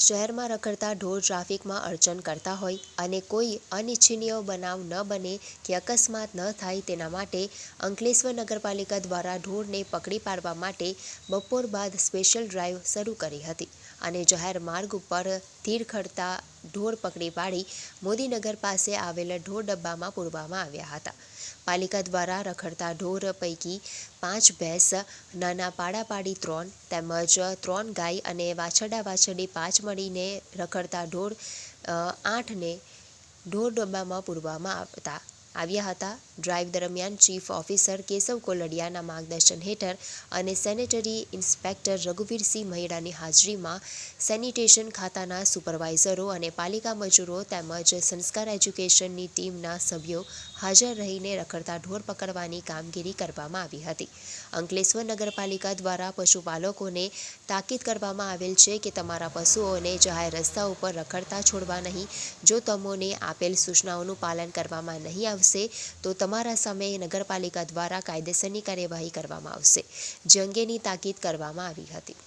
શહેરમાં રખડતા ઢોર ટ્રાફિકમાં અડચણ કરતા હોય અને કોઈ અનિચ્છનીય બનાવ ન બને કે અકસ્માત ન થાય તેના માટે અંકલેશ્વર નગરપાલિકા દ્વારા ઢોરને પકડી પાડવા માટે બપોર બાદ સ્પેશિયલ ડ્રાઈવ શરૂ કરી હતી અને જાહેર માર્ગ ઉપર તીરખડતા ઢોર પકડી પાડી મોદીનગર પાસે આવેલા ઢોર ડબ્બામાં પૂરવામાં આવ્યા હતા. પાલિકા દ્વારા રખડતા ઢોર પૈકી પાંચ ભેંસ, નાના પાડાપાડી ત્રણ તેમજ ત્રણ ગાય અને વાછરડા વાછરડી પાંચ મળીને રખડતા ઢોર આઠને ઢોર ડબ્બામાં પૂરવામાં આવતા આવ્યા હતા. ડ્રાઈવ દરમિયાન ચીફ ઓફિસર કેશવ કોલડિયાના માર્ગદર્શન હેઠળ અને સેનેટરી ઇન્સ્પેક્ટર રઘુવીરસિંહ મહેડાની હાજરીમાં સેનિટેશન ખાતાના સુપરવાઇઝરો અને પાલિકા મજૂરો તેમજ સંસ્કાર એજ્યુકેશનની ટીમના સભ્યો હાજર રહીને રખડતા ઢોર પકડવાની કામગીરી કરવામાં આવી હતી. અંકલેશ્વર નગરપાલિકા દ્વારા પશુપાલકોને તાકીદ કરવામાં આવેલ છે કે તમારા પશુઓને જાહેર રસ્તા ઉપર રખડતા છોડવા નહીં. જો તમોને આપેલ સૂચનાઓનું પાલન કરવામાં નહીં આવશે, તો તમારા સામે નગરપાલિકા દ્વારા કાયદેસરની કાર્યવાહી કરવામાં આવશે. જે અંગેની તાકીદ કરવામાં આવી હતી.